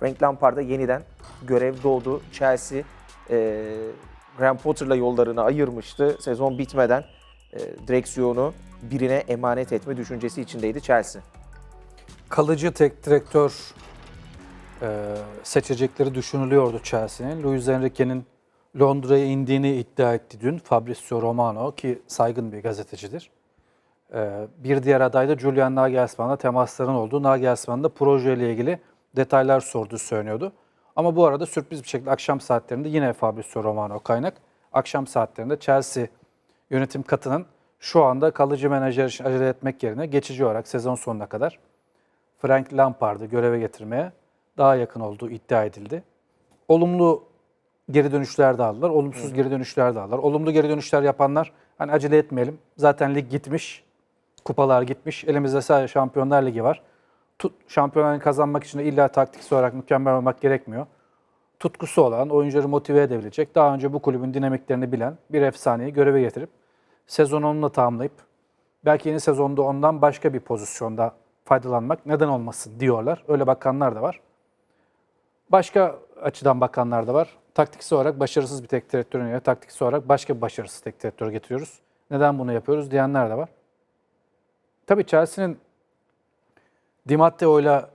Frank Lampard'a yeniden görev doğdu. Chelsea e, Graham Potter'la yollarını ayırmıştı. Sezon bitmeden e, direksiyonu birine emanet etme düşüncesi içindeydi Chelsea. Kalıcı tek direktör e, seçecekleri düşünülüyordu Chelsea'nin. Luis Enrique'nin Londra'ya indiğini iddia etti dün Fabrizio Romano ki saygın bir gazetecidir. E, bir diğer aday da Julian Nagelsmann'la temasların olduğu. Nagelsmann da projeyle ilgili detaylar sorduğu söyleniyordu. Ama bu arada sürpriz bir şekilde akşam saatlerinde yine Fabrizio Romano kaynak. Akşam saatlerinde Chelsea yönetim katının şu anda kalıcı menajer için acele etmek yerine geçici olarak sezon sonuna kadar Frank Lampard'ı göreve getirmeye daha yakın olduğu iddia edildi. Olumlu geri dönüşler de aldılar, olumsuz geri dönüşler de aldılar. Olumlu geri dönüşler yapanlar hani acele etmeyelim. Zaten lig gitmiş, kupalar gitmiş. Elimizde sadece Şampiyonlar Ligi var. Tut, Şampiyonlar Ligi kazanmak için de illa taktiksel olarak mükemmel olmak gerekmiyor. Tutkusu olan, oyuncuları motive edebilecek, daha önce bu kulübün dinamiklerini bilen bir efsaneyi göreve getirip sezonu onunla tamamlayıp belki yeni sezonda ondan başka bir pozisyonda faydalanmak neden olmasın diyorlar. Öyle bakanlar da var. Başka açıdan bakanlar da var. Taktiksel olarak başarısız bir tek direktörün yerine taktiksel olarak başka bir başarısız tek direktör getiriyoruz. Neden bunu yapıyoruz diyenler de var. Tabii Chelsea'nin Di Matteo'yla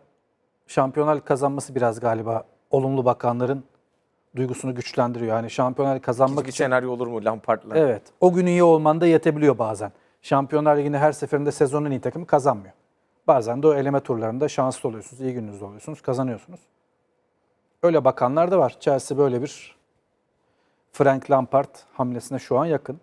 şampiyonlar Ligi kazanması biraz galiba olumlu bakanların duygusunu güçlendiriyor. Yani şampiyonlar Ligi kazanmak Bir için senaryo olur mu Lampard'la? Evet. O gün iyi olman da yetebiliyor bazen. Şampiyonlar Ligi'nde her seferinde sezonun iyi takımı kazanmıyor. Bazen de o eleme turlarında şanslı oluyorsunuz, iyi gününüzde oluyorsunuz, kazanıyorsunuz. Öyle bakanlar da var. Chelsea böyle bir Frank Lampard hamlesine şu an yakın.